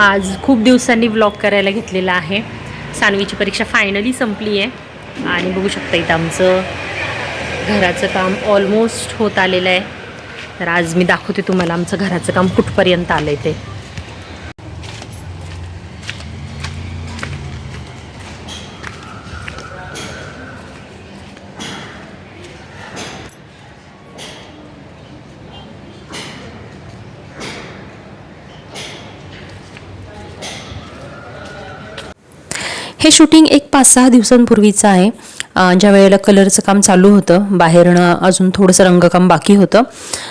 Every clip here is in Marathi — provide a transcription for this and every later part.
आज खूप दिवसांनी व्लॉग करायला घेतलेला आहे. सानवीची परीक्षा फायनली संपली आहे. आणि बघू शकता इथं आमचं घराचं काम ऑलमोस्ट होत आलेलं आहे. तर आज मी दाखवते तुम्हाला आमचं घराचं काम कुठपर्यंत आलं आहे ते. हे शूटिंग एक पाच सहा दिवसांपूर्वीचं आहे. ज्या वेळेला कलरचं काम चालू होतं बाहेरनं अजून थोडंसं रंगकाम बाकी होतं.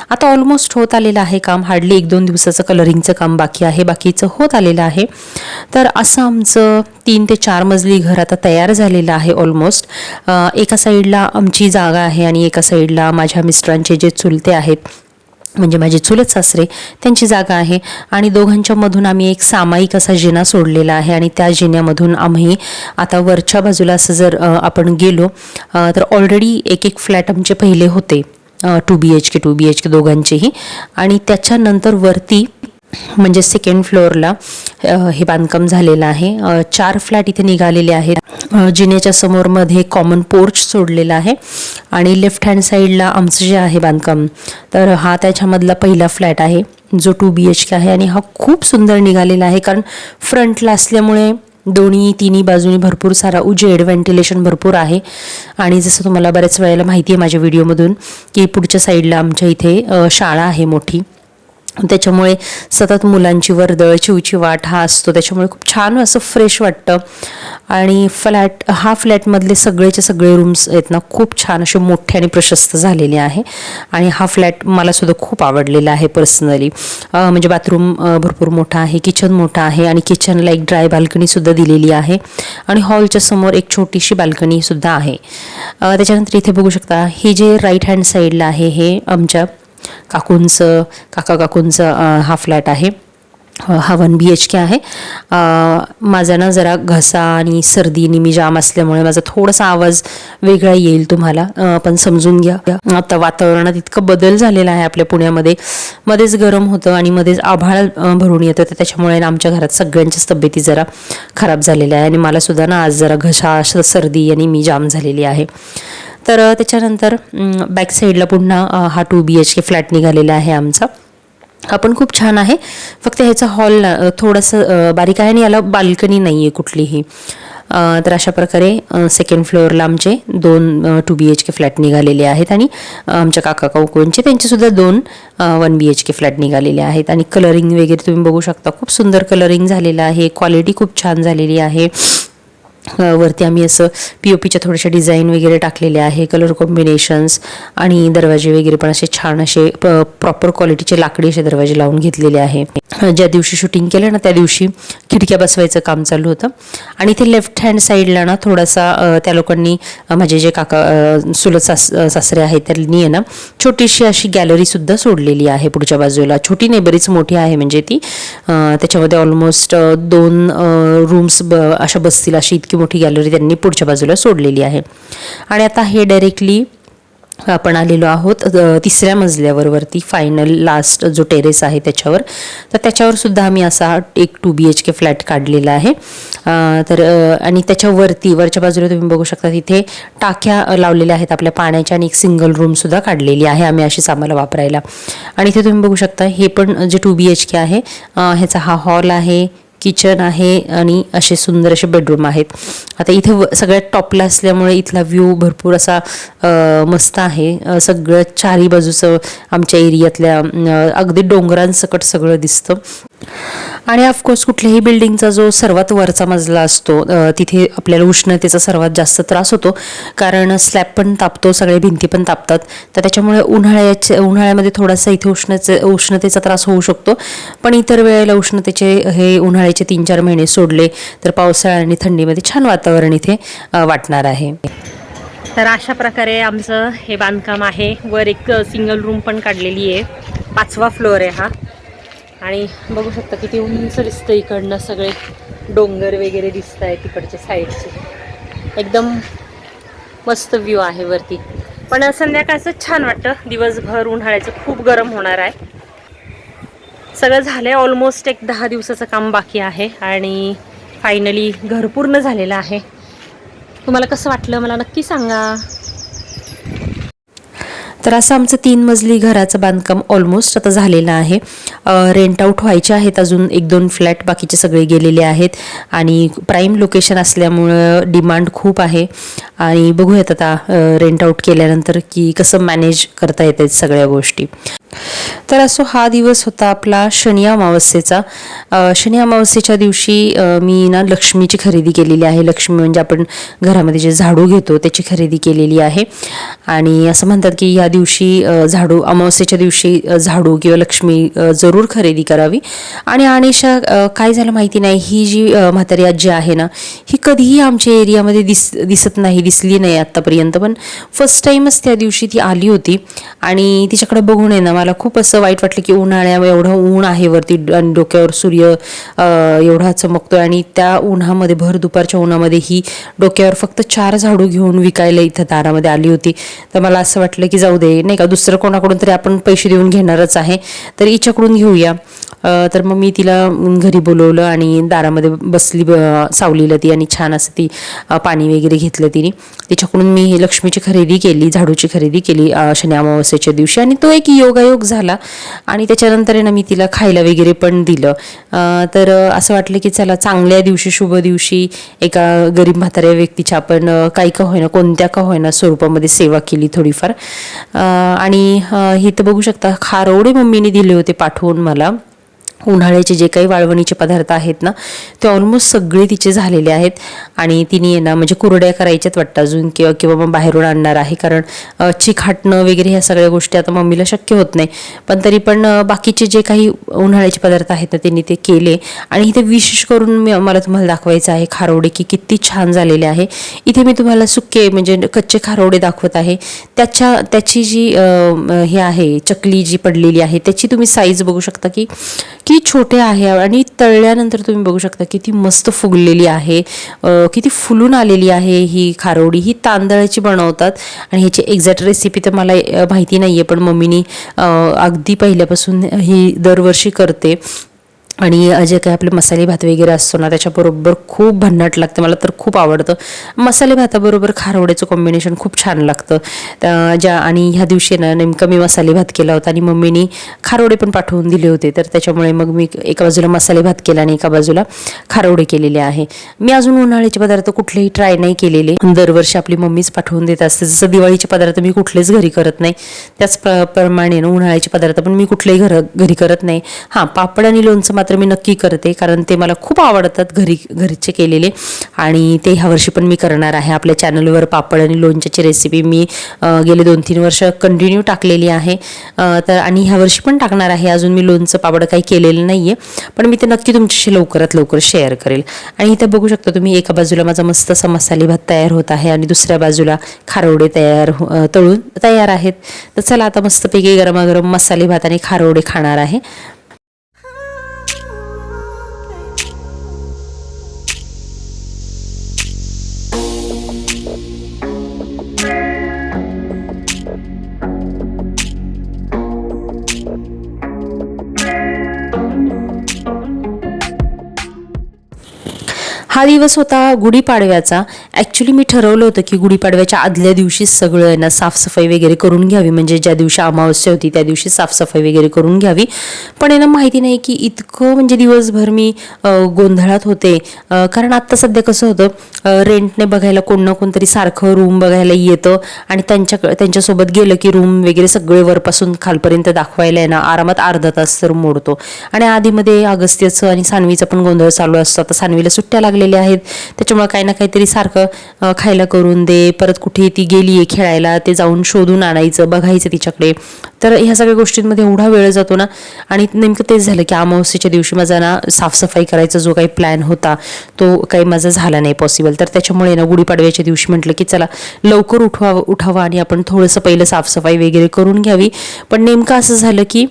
आता ऑलमोस्ट होत आलेलं आहे काम. हार्डली एक दोन दिवसाचं कलरिंगचं काम बाकी आहे. बाकीचं होत आलेलं आहे. तर असं आमचं तीन ते चार मजली घर आता तयार झालेलं आहे ऑलमोस्ट एका साईडला आमची जागा आहे आणि एका साईडला माझ्या मिस्टरांचे जे चुलते आहेत म्हणजे माझे चुलत सासरे त्यांची जागा आहे. आणि दोघांच्या मधून आम्ही एक सामायिक असा जिना सोडलेला आहे. आणि त्या जिन्यामधून आम्ही आता वरच्या बाजूला असं जर आपण गेलो तर ऑलरेडी एक एक फ्लॅट आमचे पहिले होते two B H K two B H K दोघांचेही. आणि त्याच्यानंतर वरती म्हणजे सेकंड फ्लोअरला हे बांधकाम झालेलं आहे. चार फ्लॅट इथे निघालेले आहेत. जिन्याच्या समोरमध्ये कॉमन पोर्च सोडलेला आहे. आणि लेफ्ट हँड साईडला आमचं जे आहे बांधकाम तर हा त्याच्यामधला पहिला फ्लॅट आहे जो टू बी एच के आहे. आणि हा खूप सुंदर निघालेला आहे कारण फ्रंटला असल्यामुळे दोन्ही तिन्ही बाजूनी भरपूर सारा उजेड व्हेंटिलेशन भरपूर आहे. आणि जसं तुम्हाला बऱ्याच वेळेला माहिती आहे माझ्या व्हिडिओमधून की पुढच्या साईडला आमच्या इथे शाळा आहे मोठी. त्याच्यामुळे सतत मुलांची वर्दळ चिवची वाट हा असतो. त्याच्यामुळे खूप छान असं फ्रेश वाटतं. आणि फ्लॅट हा फ्लॅटमधले सगळेचे सगळे रूम्स आहेत ना खूप छान असे मोठे आणि प्रशस्त झालेले आहे. आणि हा फ्लॅट मला सुद्धा खूप आवडलेला आहे पर्सनली म्हणजे बाथरूम भरपूर मोठा आहे किचन मोठा आहे आणि किचनला एक ड्राय बाल्कनीसुद्धा दिलेली आहे. आणि हॉलच्या समोर एक छोटीशी बाल्कनीसुद्धा आहे. त्याच्यानंतर इथे बघू शकता ही जे राईट हँड साईडला आहे हे आमच्या काकूंचं काका काकूंचं हा फ्लॅट आहे. हा वन बी एच के आहे. माझा ना जरा घसा आणि सर्दी निमी जाम असल्यामुळे माझा थोडासा आवाज वेगळा येईल तुम्हाला. पण समजून घ्या. आता वातावरणात इतकं बदल झालेला आहे आपल्या पुण्यामध्ये. मध्येच गरम होतं आणि मध्येच आभाळ भरून येतं तर त्याच्यामुळे ना आमच्या घरात सगळ्यांच्याच तब्येती जरा खराब झालेल्या आहे आणि मला सुद्धा ना आज जरा घसा सर्दी आणि मी जाम झालेली आहे. तर त्याच्यानंतर बॅक साईडला पुन्हा हा two B H K flat निघालेला आहे आमचा. हा पण खूप छान आहे. फक्त ह्याचा हॉल थोडंसं बारीक आहे आणि याला बाल्कनी नाही आहे कुठलीही तर अशा प्रकारे सेकंड फ्लोअरला आमचे दोन two B H K flat निघालेले आहेत आणि आमच्या काका काकूंचे त्यांचेसुद्धा दोन one B H K flat निघालेले आहेत. आणि कलरिंग वगैरे तुम्ही बघू शकता. खूप सुंदर कलरिंग झालेलं आहे. क्वालिटी खूप छान झालेली आहे. वरती आम्ही असं पी ओ पीच्या थोड्याशा डिझाईन वगैरे टाकलेले आहे कलर कॉम्बिनेशन्स आणि दरवाजे वगैरे पण असे छान असे प्रॉपर क्वालिटीचे लाकडी असे दरवाजे लावून घेतलेले आहे. ज्या दिवशी शूटिंग केलं ना त्या दिवशी खिडक्या बसवायचं काम चालू होतं. आणि ते लेफ्ट हँड साईडला ना थोडासा त्या लोकांनी माझे जे काका सुलत सास सासरे आहेत त्यांनी आहे ना छोटीशी अशी गॅलरीसुद्धा सोडलेली आहे पुढच्या बाजूला. छोटी नाही बरीच मोठी आहे म्हणजे ती. त्याच्यामध्ये ऑलमोस्ट दोन रूम्स ब अशा बसतील अशी इतकी मोठी गॅलरी त्यांनी पुढच्या बाजूला सोडलेली आहे. आणि आता हे डायरेक्टली आपण आलेलो आहोत तिसऱ्या मजल्यावर वरती फायनल लास्ट जो टेरेस आहे त्याच्यावर. तर त्याच्यावर सुद्धा आम्ही असा एक two B H K flat काढलेला आहे. तर आणि त्याच्यावरती वरच्या बाजूला तुम्ही बघू शकता तिथे टाक्या लावलेल्या आहेत आपल्या पाण्याच्या आणि एक सिंगल रूमसुद्धा काढलेली आहे आम्ही अशीच आम्हाला वापरायला. आणि इथे तुम्ही बघू शकता हे पण जे टू बी एच के आहे ह्याचा हा हॉल आहे. किचन आहे आणि असे सुंदर असे बेडरूम आहेत. आता इथे सगळ्यात टॉपला असल्यामुळे इथला व्ह्यू भरपूर असा मस्त आहे. सगळं चारी बाजूचं आमच्या एरियातल्या अगदी डोंगरांसकट सगळं दिसतं. आणि ऑफकोर्स कुठल्याही बिल्डिंगचा जो सर्वात वरचा मजला असतो तिथे आपल्याला उष्णतेचा सर्वात जास्त त्रास होतो. कारण स्लॅब पण तापतो सगळे भिंती पण तापतात. तर त्याच्यामुळे उन्हाळ्याच्या उन्हाळ्यामध्ये थोडासा इथे उष्णते उष्णतेचा त्रास होऊ शकतो. पण इतर वेळेला उष्णतेचे हे उन्हाळ्याचे तीन चार महिने सोडले तर पावसाळा आणि थंडीमध्ये छान वातावरण इथे वाटणार आहे. तर अशा प्रकारे आमचं हे बांधकाम आहे. वर एक सिंगल रूम पण काढलेली आहे. पाचवा फ्लोअर आहे हा. आणि बघू शकता किती उंच दिसतं इकडनं सगळे डोंगर वगैरे दिसत आहे तिकडच्या साईडचे एकदम मस्त व्ह्यू आहे वरती. पण संध्याकाळचं छान वाटतं. दिवसभर उन्हाळ्याचं खूप गरम होणार आहे. सगळं झालंय. ऑलमोस्ट एक दहा दिवसाचं काम बाकी आहे आणि फायनली घर पूर्ण झालेलं आहे. तुम्हाला कसं वाटलं? मला नक्की सांगा. तर असं आमचं तीन मजली घराचं बांधकाम ऑलमोस्ट आता झालेलं आहे. रेंट आऊट व्हायचे आहेत अजून एक दोन फ्लॅट बाकीचे सगळे गेलेले आहेत. आणि प्राईम लोकेशन असल्यामुळं डिमांड खूप आहे. आणि बघूयात आता रेंट आऊट केल्यानंतर की कसं मॅनेज करता येत आहेत सगळ्या गोष्टी. तर असो हा दिवस होता आपला शनी अमावस्येचा. शनी अमावस्येच्या दिवशी मी ना लक्ष्मीची खरेदी केलेली आहे. लक्ष्मी म्हणजे आपण घरामध्ये जे झाडू घेतो त्याची खरेदी केलेली आहे. आणि असं म्हणतात की या दिवशी झाडू अमावस्येच्या दिवशी झाडू किंवा लक्ष्मी जरूर खरेदी करावी. आणि अनिशा काय झालं माहिती नाही ही जी म्हातारी आजी आहे ना ही कधीही आमच्या एरियामध्ये दिस दिसत नाही दिसली नाही आत्तापर्यंत. पण फर्स्ट टाईमच त्या दिवशी ती आली होती आणि तिच्याकडे बघून आहे ना मला खूप असं वाईट वाटलं की उन्हाळ्या एवढं ऊन आहे वरती ड- आणि डोक्यावर सूर्य एवढा चमकतोय आणि त्या उन्हामध्ये भर दुपारच्या उन्हामध्ये ही डोक्यावर फक्त चार झाडू घेऊन विकायला इथं दारामध्ये आली होती. तर मला असं वाटलं की जाऊ दे नाही का? दुसरं कोणाकडून तरी आपण पैसे देऊन घेणारच आहे. तर हिच्याकडून घेऊया. तर मग मी तिला घरी बोलवलं आणि दारामध्ये बसली ब- सावलीला ती आणि छान असं ती पाणी वगैरे घेतलं तिने. तिच्याकडून मी लक्ष्मीची खरेदी केली झाडूची खरेदी केली शनी अमावस्येच्या दिवशी आणि तो एक योगायोग झाला. आणि त्याच्यानंतर ना मी तिला खायला वगैरे पण दिलं. तर असं वाटलं की चला चांगल्या दिवशी शुभ दिवशी एका गरीब म्हाताऱ्या व्यक्तीच्या आपण काही का होईना कोणत्या का होईना स्वरूपामध्ये सेवा केली थोडीफार. आणि हे तर बघू शकता खारोडे मम्मीने दिले होते पाठवून मला. उन्हाळ्याचे जे काही वाळवणीचे पदार्थ आहेत ना ते ऑलमोस्ट सगळे तिचे झालेले आहेत. आणि तिने ना म्हणजे कुरड्या करायच्यात वाटतं अजून किंवा किंवा मग बाहेरून आणणार आहे. कारण चिखाटणं वगैरे ह्या सगळ्या गोष्टी आता मम्मीला शक्य होत नाही. पण तरी पण बाकीचे जे काही उन्हाळ्याचे पदार्थ आहेत ना त्यांनी ते केले. आणि इथे विशेष करून मी मला तुम्हाला दाखवायचं आहे खारोडे की किती छान झालेले आहे. इथे मी तुम्हाला सुके म्हणजे कच्चे खारोडे दाखवत आहे. त्याच्या त्याची जी हे आहे चकली जी पडलेली आहे त्याची तुम्ही साईज बघू शकता की की छोटे आहे आणि तळल्यानंतर तुम्ही बघू शकता किती मस्त फुगलेली आहे. किती फुलून आलेली आहे ही खारोडी. ही तांदळाची बनवतात आणि ह्याची एक्झॅक्ट रेसिपी तर मला माहिती नाही आहे पण मम्मीनी अगदी पहिल्यापासून ही दरवर्षी करते. आणि जे काही आपले मसाले भात वगैरे असतो ना त्याच्याबरोबर खूप भन्नाट लागतं. मला तर खूप आवडतं. मसाले भाताबरोबर खारवड्याचं कॉम्बिनेशन खूप छान लागतं. त्या- ज्या आणि ह्या दिवशी ना नेमकं मी मसाले भात केला होता आणि मम्मीनी खारवडे पण पाठवून दिले होते. तर त्याच्यामुळे मग मी एका बाजूला मसाले भात केला आणि एका बाजूला खारवडे केलेले आहे. मी अजून उन्हाळ्याचे पदार्थ कुठलेही ट्राय नाही केलेले. दरवर्षी आपली मम्मीच पाठवून देत असते. जसं दिवाळीचे पदार्थ मी कुठलेच घरी करत नाही. त्याच प्रमाणे ना उन्हाळ्याचे पदार्थ पण मी कुठलेही घर घरी करत नाही. हां पापड आणि लोणचं मात्र तर मी नक्की करते कारण ते मला खूप आवडतात घरी घरचे केलेले. आणि ते ह्या वर्षी पण मी करणार आहे. आपल्या चॅनलवर पापड आणि लोणच्याची रेसिपी मी गेले दोन तीन वर्ष कंटिन्यू टाकलेली आहे. तर आणि ह्या वर्षी पण टाकणार आहे. अजून मी लोणचं पापड काही केलेलं नाही आहे पण मी ते नक्की तुमच्याशी लवकरात लवकर शेअर करेल. आणि इथे बघू शकता तुम्ही एका बाजूला माझा मस्त असा मसाले भात तयार होत आहे आणि दुसऱ्या बाजूला खारवडे तयार हो- तळून तयार आहेत. तर चला आता मस्तपैकी गरमागरम मसाले भात आणि खारवडे खाणार आहे. हा दिवस होता गुढीपाडव्याचा. ॲक्च्युली मी ठरवलं होतं की गुढीपाडव्याच्या आदल्या दिवशीच सगळं आहे ना साफसफाई वगैरे करून घ्यावी. म्हणजे ज्या दिवशी अमावस्या होती त्या दिवशी साफसफाई वगैरे करून घ्यावी. पण यांना माहिती नाही की इतकं म्हणजे दिवसभर मी गोंधळात होते. कारण आत्ता सध्या कसं होतं रेंटने बघायला कोण ना कोणतरी सारखं रूम बघायला येतं. आणि त्यांच्या त्यांच्यासोबत गेलं की रूम वगैरे सगळे वरपासून खालपर्यंत दाखवायला आहे ना आरामात अर्धा तास तर मोडतो. आणि आधीमध्ये अगस्त्याचं आणि सानवीचा पण गोंधळ चालू असतो. आता सानवीला सुट्ट्या लागलेल्या आहेत. त्याच्यामुळे काही ना काहीतरी सारखं खायला करून दे. परत कुठे ती गेली आहे खेळायला ते जाऊन शोधून आणायचं बघायचं तिच्याकडे. तर ह्या सगळ्या गोष्टींमध्ये एवढा वेळ जातो ना आणि नेमकं तेच झालं की अमावस्येच्या दिवशी माझा ना साफसफाई करायचा जो काही प्लॅन होता तो काही माझा झाला नाही पॉसिबल तर त्याच्यामुळे ना गुढीपाडव्याच्या दिवशी म्हटलं की चला लवकर उठवा उठावं आणि आपण थोडंसं पहिलं साफसफाई वगैरे करून घ्यावी. पण नेमकं असं झालं की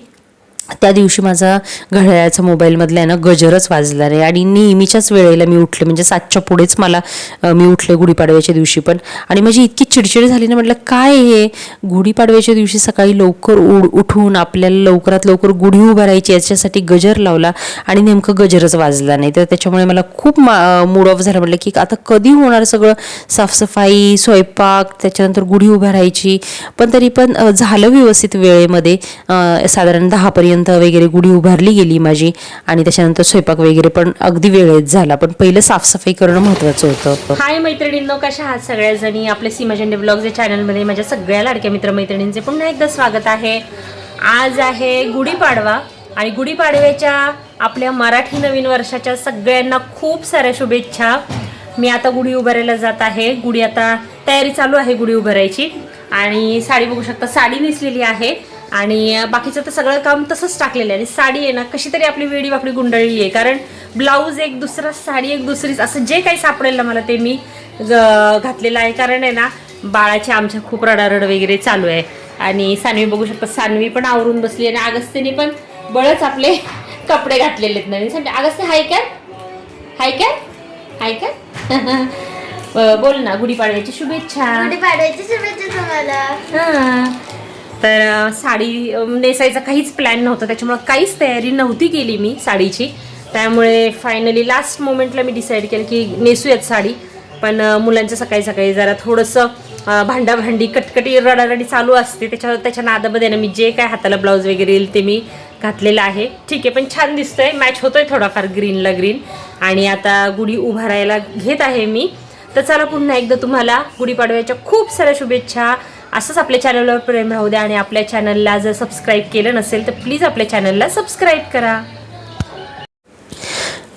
त्या दिवशी माझा घड्याळाचा मोबाईलमधला आहे ना गजरच वाजला नाही. आणि नेहमीच्याच वेळेला मी उठले म्हणजे सातच्या पुढेच मला मी उठले गुढीपाडव्याच्या दिवशी पण. आणि माझी इतकी चिडचिड झाली ना म्हटलं काय हे? गुढीपाडव्याच्या दिवशी सकाळी लवकर उड उठून आपल्याला लवकरात लवकर गुढी उभारायची याच्यासाठी गजर लावला आणि नेमकं गजरच वाजला नाही. तर त्याच्यामुळे मला खूप मूड ऑफ झाला. म्हटलं की आता कधी होणार सगळं? साफसफाई स्वयंपाक त्याच्यानंतर गुढी उभारायची पण तरी पण झालं व्यवस्थित वेळेमध्ये साधारण दहापर्यंत वगैरे गुढी उभारली गेली माझी आणि त्याच्यानंतर स्वयंपाक वगैरे पण अगदी वेळेत झाला. पण पहिलं साफसफाई करणं महत्त्वाचं होतं. हाय मैत्रिणींनो कशा आहात सगळ्याजणी? आपल्या सीमा झेंडे ब्लॉग या चॅनलमध्ये माझ्या सगळ्या लाडक्या मित्रमैत्रिणींचे पुन्हा एकदा स्वागत आहे. आज आहे गुढीपाडवा आणि गुढीपाडव्याच्या आपल्या मराठी नवीन वर्षाच्या सगळ्यांना खूप साऱ्या शुभेच्छा. मी आता गुढी उभारायला जात आहे. गुढी आता तयारी चालू आहे गुढी उभारायची. आणि साडी बघू शकता साडी नेसलेली आहे. आणि बाकीचं तर सगळं काम तसंच टाकलेलं आहे. आणि साडी आहे ना कशी तरी आपली वेडी वाकडी गुंडळली आहे. कारण ब्लाऊज एक दुसरा साडी एक दुसरीच. असं जे काही सापडेल ना मला ते मी घातलेलं आहे. कारण आहे ना बाळाची आमच्या खूप रडारड वगैरे चालू आहे. आणि सानवी बघू शकता सानवी पण आवरून बसली आणि अगस्तीने पण बळच आपले कपडे घातलेले आहेत नवीन. सांगते अगस्ती हाय काय हाय काय हाय काय बोल ना गुढीपाडव्याची शुभेच्छा. गुढीपाडव्याची शुभेच्छा तुम्हाला. हां. तर साडी नेसायचा काहीच प्लॅन नव्हता. त्याच्यामुळे काहीच तयारी नव्हती केली मी साडीची. त्यामुळे फायनली लास्ट मोमेंटला मी डिसाईड केलं की नेसूयात साडी. पण मुलांच्या मुलांचं सकाळी सकाळी जरा थोडंसं भांडाभांडी कटकटी रडारडी चालू असते. त्याच्या त्याच्या नादामध्ये ना मी जे काय हाताला ब्लाऊज वगैरे येईल ते मी घातलेलं आहे. ठीक आहे पण छान दिसतंय. मॅच होतोय थोडाफार ग्रीनला ग्रीन आणि आता गुढी उभारायला घेत आहे मी. तर चला पुन्हा एकदा तुम्हाला गुढीपाडव्याच्या खूप साऱ्या शुभेच्छा असंच आपल्या चॅनलवर प्रेम राहू द्या आणि आपल्या चॅनलला जर सबस्क्राईब केलं नसेल तर प्लीज आपल्या चॅनलला सबस्क्राईब करा.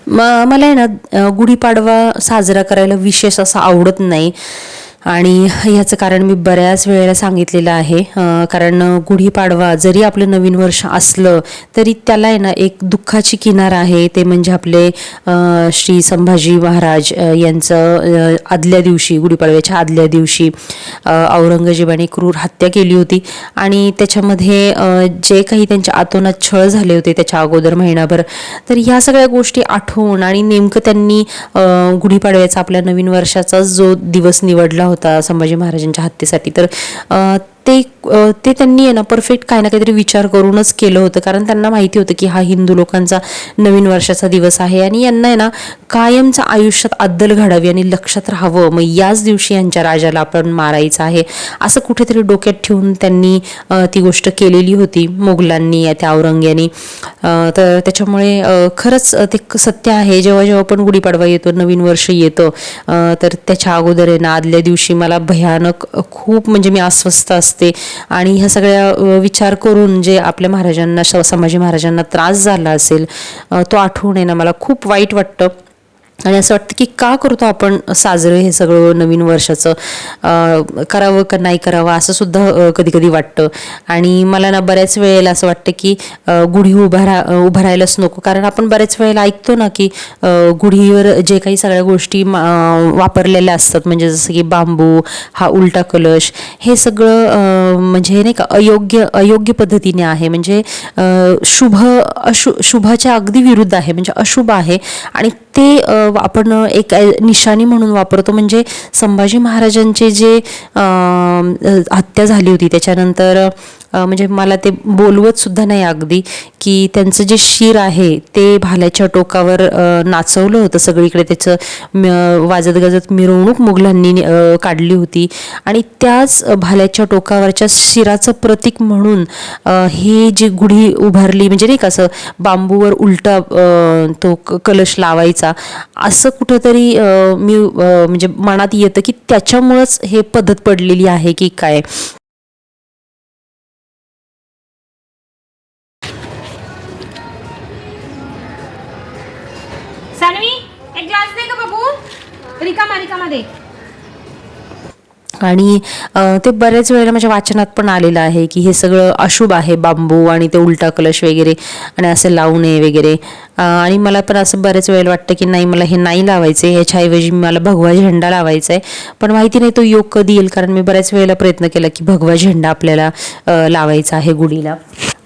म मला आहे ना गुढीपाडवा साजरा करायला विशेष असं आवडत नाही. आणि ह्याचं कारण मी बऱ्याच वेळेला सांगितलेलं आहे. कारण गुढीपाडवा जरी आपलं नवीन वर्ष असलं तरी त्याला आहे ना एक दुःखाची किनार आहे. ते म्हणजे आपले श्री संभाजी महाराज यांचं आदल्या दिवशी गुढीपाडव्याच्या आदल्या दिवशी औरंगजेबाने क्रूर हत्या केली होती. आणि त्याच्यामध्ये जे काही त्यांच्या आतोनात छळ झाले होते त्याच्या अगोदर महिनाभर तर ह्या सगळ्या गोष्टी आठवून आणि नेमकं त्यांनी गुढीपाडव्याचा आपल्या नवीन वर्षाचा जो दिवस निवडला होता संभाजी महाराजांच्या हत्येसाठी. तर ते ते त्यांनी आहे ना परफेक्ट काही ना काहीतरी विचार करूनच केलं होतं. कारण त्यांना माहिती होतं की हा हिंदू लोकांचा नवीन वर्षाचा दिवस आहे आणि यांना आहे ना कायमचं आयुष्यात अद्दल घडावी आणि लक्षात राहावं. मग याच दिवशी यांच्या राजाला आपण मारायचं आहे. असं कुठेतरी डोक्यात ठेवून त्यांनी ती गोष्ट केलेली होती मोगलांनी त्या औरंग्यानी. तर त्याच्यामुळे खरंच ते क- सत्य आहे. जेव्हा जेव्हा पण गुढीपाडवा येतो नवीन वर्ष येतं तर त्याच्या अगोदर आहे ना आदल्या दिवशी मला भयानक खूप म्हणजे मी अस्वस्थ असते आणि ह्या सगळ्या विचार करून जे आपल्या महाराजांना श- संभाजी महाराजांना त्रास झाला असेल तो आठवून येणं मला खूप वाईट वाटतं. आणि असं वाटतं की का करतो आपण साजरं हे सगळं नवीन वर्षाचं? करावं का नाही करावं? असं सुद्धा कधी कधी वाटतं. आणि मला ना बऱ्याच वेळेला असं वाटतं की गुढी गुढी उभारा उभा उभारायलाच नको. कारण आपण बऱ्याच वेळेला ऐकतो ना की गुढीवर जे काही सगळ्या गोष्टी मा- वापरलेल्या असतात. म्हणजे जसं की बांबू हा उलटा कलश हे सगळं म्हणजे नाही का अयोग्य अयोग्य पद्धतीने आहे. म्हणजे शुभ अशु शुभाच्या अगदी विरुद्ध आहे. म्हणजे अशुभ आहे. आणि ते आपण एक निशाणी म्हणून वापरतो. म्हणजे संभाजी महाराजांचे जे हत्या झाली होती त्याच्यानंतर म्हणजे मला ते बोलवत सुद्धा नाही अगदी की त्यांचं जे शिर आहे ते भाल्याच्या टोकावर नाचवलं होतं सगळीकडे. त्याचं वाजत गाजत मिरवणूक मुघलांनी काढली होती. आणि त्याच भाल्याच्या टोकावरच्या शिराचं प्रतीक म्हणून ही हे जी गुढी उभारली म्हणजे नाही का असं बांबूवर उलटा तो क- कलश लावायचा असं कुठंतरी मी म्हणजे मनात येतं की त्याच्यामुळंच हे पद्धत पडलेली आहे की काय. रिकामा रिकामा दे. आणि ते बऱ्याच वेळेला माझ्या वाचनात पण आलेलं आहे की हे सगळं अशुभ आहे बांबू आणि ते उलटा कलश वगैरे आणि असे लावू नये वगैरे. आणि मला पण असं बऱ्याच वेळेला वाटतं की नाही मला हे नाही लावायचं ह्याच्याऐवजी मला भगवा झेंडा लावायचा आहे पण माहिती नाही तो योग कधी येईल कारण मी बऱ्याच वेळेला प्रयत्न केला की भगवा झेंडा आपल्याला लावायचा आहे गुढीला.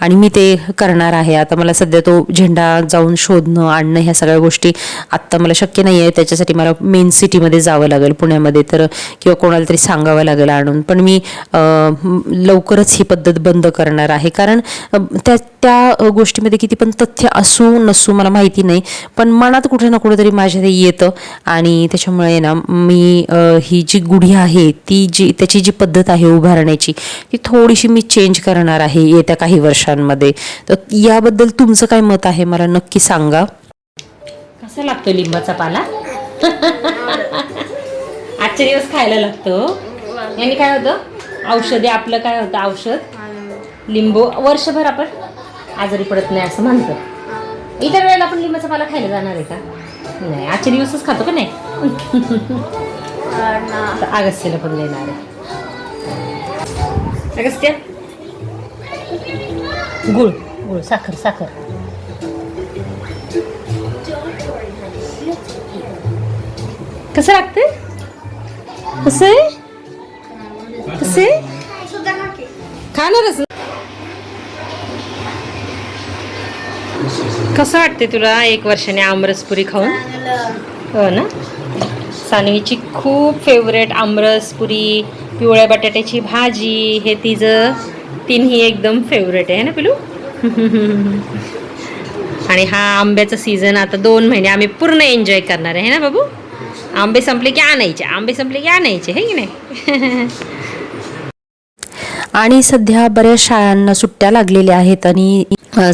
आणि मी ते करणार आहे. आता मला सध्या तो झेंडा जाऊन शोधणं आणणं ह्या सगळ्या गोष्टी आत्ता मला शक्य नाही आहे त्याच्यासाठी मला मेन सिटीमध्ये जावं लागेल पुण्यामध्ये तर किंवा कोणाला तरी सांगावं लागेल आणून. पण मी लवकरच ही पद्धत बंद करणार आहे. कारण त्या त्या गोष्टीमध्ये किती पण तथ्य असू नसू मला माहिती नाही. पण मनात कुठे ना कुठेतरी माझ्या ते येतं. आणि त्याच्यामुळे ना मी ही जी गुढी आहे ती जी त्याची जी पद्धत आहे उभारण्याची ती थोडीशी मी चेंज करणार आहे येत्या काही वर्ष वर्षांमध्ये तर याबद्दल तुमचं काय मत आहे? मला नक्की सांगा. कसा लागतो लिंबाचा पाला? आजचे दिवस खायला लागतो. यांनी काय होतं? औषधी आपलं काय होतं? औषध. लिंबू. वर्षभर आपण आजारी पडत नाही असं म्हणतं इतर वेळेला आपण लिंबाचा पाला खायला जाणार आहे का? नाही. आजचे दिवसच खातो का नाही? अगस्त्याला पण देणार आहे. अगस्त्या गुळ गुळ साखर साखर. कसं लागते कसे आहे? आहे? खाणारच ना कसं वाटते तुला एक वर्षाने आमरसपुरी खाऊन? हो ना? सानवीची खूप फेवरेट आमरसपुरी पिवळ्या बटाट्याची भाजी हे तिचं तिन्ही एकदम फेवरेट आहे ना पिलू? आणि हा आंब्याचा सीझन आता दोन महिने आम्ही पूर्ण एन्जॉय करणार आहे ना बाबू? आंबे संपले की आणायचे आंबे संपले की आणायचे हे की नाही? आणि सध्या बऱ्याच शाळांना सुट्ट्या लागलेल्या आहेत आणि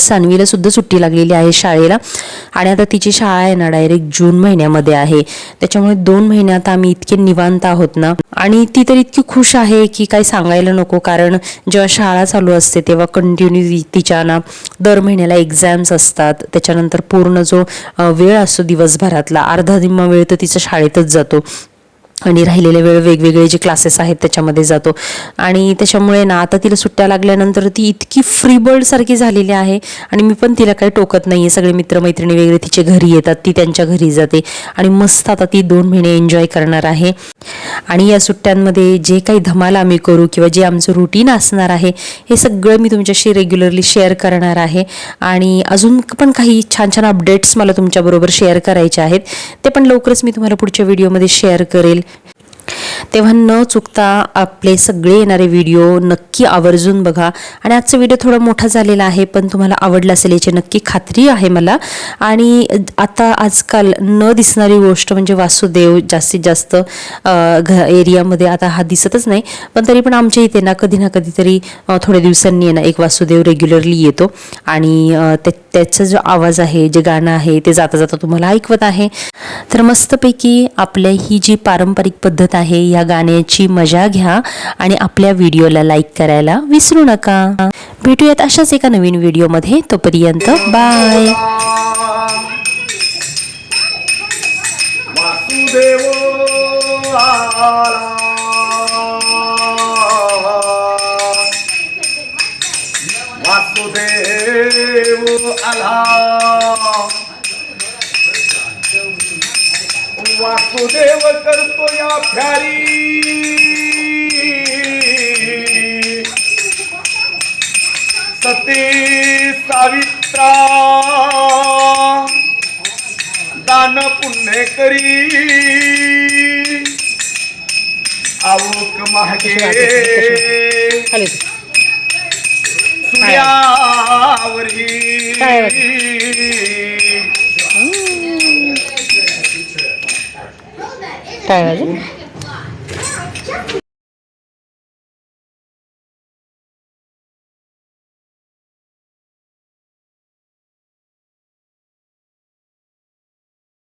सानवीला सुद्धा सुट्टी लागलेली आहे शाळेला. आणि आता तिची शाळा आहे ना डायरेक्ट जून महिन्यामध्ये आहे. त्याच्यामुळे दोन महिन्यात आम्ही इतके निवांत आहोत ना. आणि ती तर इतकी खुश आहे की काही सांगायला नको कारण जेव्हा शाळा चालू असते तेव्हा कंटिन्यू तिच्या ना दर महिन्याला एक्झाम्स असतात. त्याच्यानंतर पूर्ण जो वेळ असतो दिवसभरातला अर्धा निम्मा वेळ तर तिचा शाळेतच जातो. आणि राहिलेले वेळ वेगवेगळे जे क्लासेस आहेत त्याच्यामध्ये जातो. आणि त्याच्यामुळे ना आता तिला सुट्ट्या लागल्यानंतर ती इतकी फ्री बर्ड सारखी झालेली आहे आणि मी पण तिला काही टोकत नाही आहे सगळे मित्रमैत्रिणी वगैरे तिचे घरी येतात ती त्यांच्या घरी जाते आणि मस्त आता ती दोन महिने एन्जॉय करणार आहे. आणि या सुट्ट्यांमध्ये जे काही धमाल आम्ही करू किंवा जे आमचं रुटीन असणार आहे हे सगळं मी तुमच्याशी रेग्युलरली शेअर करणार आहे. आणि अजून पण काही छान छान अपडेट्स मला तुमच्याबरोबर शेअर करायचे आहेत ते पण लवकरच मी तुम्हाला पुढच्या व्हिडिओमध्ये शेअर करेल. तेव्हा न चुकता आपले सगळे येणारे व्हिडिओ नक्की आवर्जून बघा. आणि आजचा व्हिडिओ थोडा मोठा झालेला आहे पण तुम्हाला आवडला असेल याची नक्की खात्री आहे मला. आणि आता आजकाल न दिसणारी गोष्ट म्हणजे वासुदेव जास्तीत जास्त घ एरियामध्ये आता हा दिसतच नाही. पण तरी पण आमच्या इथे ना कधी ना कधीतरी थोड्या दिवसांनी आहे ना एक वासुदेव रेग्युलरली येतो. आणि त्या त्याचा जो आवाज आहे जे गाणं आहे ते जाता जाता तुम्हाला ऐकवत आहे. तर मस्तपैकी आपल्या ही जी पारंपरिक पद्धत आहे या गाण्याची मजा घ्या आणि आपल्या व्हिडिओला लाईक करायला विसरू नका. भेटूयात अशाच एका नवीन व्हिडिओमध्ये. तोपर्यंत बाय. वासुदेव आला. वासुदेव करतो या प्यारी. सती सावित्रा. दान पुण्य करी. आवक मागे. सूर्यावरी. काय